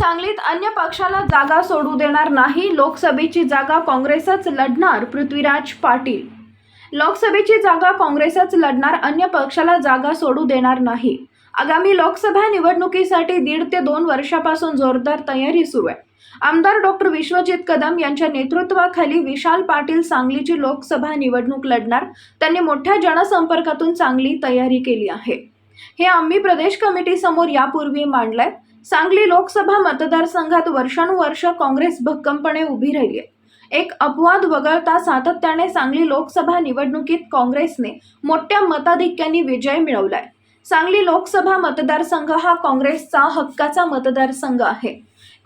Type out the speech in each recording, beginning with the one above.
सांगलीत अन्य पक्षाला जागा सोडू देणार नाही लोकसभेची जागा काँग्रेसच लढणार पृथ्वीराज पाटील. लोकसभेची जागा काँग्रेसच लढणार अन्य पक्षाला जागा सोडू देणार नाही. आगामी लोकसभा निवडणुकीसाठी दीड ते दोन वर्षापासून जोरदार तयारी सुरू आहे. आमदार डॉक्टर विश्वजित कदम यांच्या नेतृत्वाखाली विशाल पाटील सांगलीची लोकसभा निवडणूक लढणार. त्यांनी मोठ्या जनसंपर्कातून चांगली तयारी केली आहे. हे आम्ही प्रदेश कमिटीसमोर यापूर्वी यापूर्वी मांडलंय. सांगली लोकसभा मतदारसंघात वर्षानुवर्ष काँग्रेस भक्कमपणे उभी राहिली आहे. एक अपवाद वगळता सातत्याने सांगली लोकसभा निवडणुकीत काँग्रेसने मोठ्या मताधिक्याने विजय मिळवलाय. सांगली लोकसभा मतदारसंघ हा काँग्रेसचा हक्काचा मतदारसंघ आहे.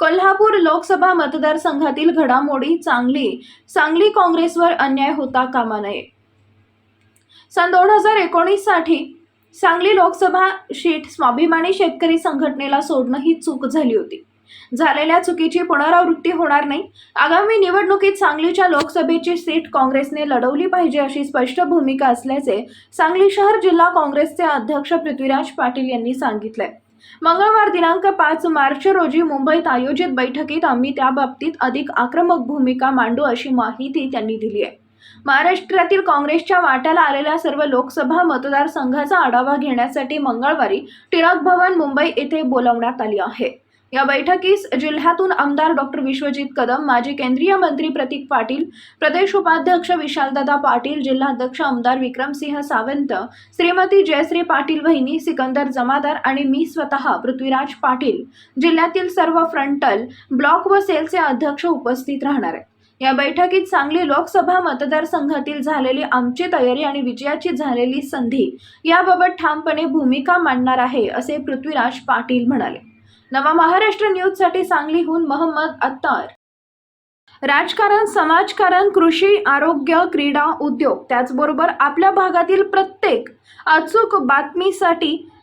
कोल्हापूर लोकसभा मतदारसंघातील घडामोडी चांगली सांगली काँग्रेसवर अन्याय होता कामा नये. सन दोन हजार एकोणीससाठी सांगली लोकसभा शीट स्वाभिमानी शेतकरी संघटनेला सोडणं ही चूक झाली होती. झालेल्या चुकीची पुनरावृत्ती होणार नाही. आगामी निवडणुकीत सांगलीच्या लोकसभेची सीट काँग्रेसने लढवली पाहिजे अशी स्पष्ट भूमिका असल्याचे सांगली शहर जिल्हा काँग्रेसचे अध्यक्ष पृथ्वीराज पाटील यांनी सांगितले मंगळवार दिनांक पाच मार्च रोजी मुंबईत आयोजित बैठकीत आम्ही त्याबाबतीत अधिक आक्रमक भूमिका मांडू अशी माहिती त्यांनी दिली आहे महाराष्ट्रातील काँग्रेसच्या वाट्याला आलेल्या सर्व लोकसभा मतदारसंघाचा आढावा घेण्यासाठी मंगळवारी टिळक भवन मुंबई येथे बोलावण्यात आली आहे. या बैठकीस जिल्ह्यातून आमदार डॉक्टर विश्वजित कदम माजी केंद्रीय मंत्री प्रतीक पाटील प्रदेश उपाध्यक्ष विशालदादा पाटील जिल्हाध्यक्ष आमदार विक्रमसिंह सावंत श्रीमती जयश्री पाटील वहिनी सिकंदर जमादार आणि मी स्वतः पृथ्वीराज पाटील जिल्ह्यातील सर्व फ्रंटल ब्लॉक व सेलचे अध्यक्ष उपस्थित राहणार आहेत या बैठकीत सांगली लोकसभा मतदारसंघातील झालेली आमची तयारी आणि विजयाची झालेली संधी याबाबत ठामपणे भूमिका मांडणार आहे असे पृथ्वीराज पाटील म्हणाले. नवा महाराष्ट्र न्यूजसाठी सांगलीहून मोहम्मद अत्तार. राजकारण समाजकारण कृषी आरोग्य क्रीडा उद्योग त्याचबरोबर आपल्या भागातील प्रत्येक अचूक बातमीसाठी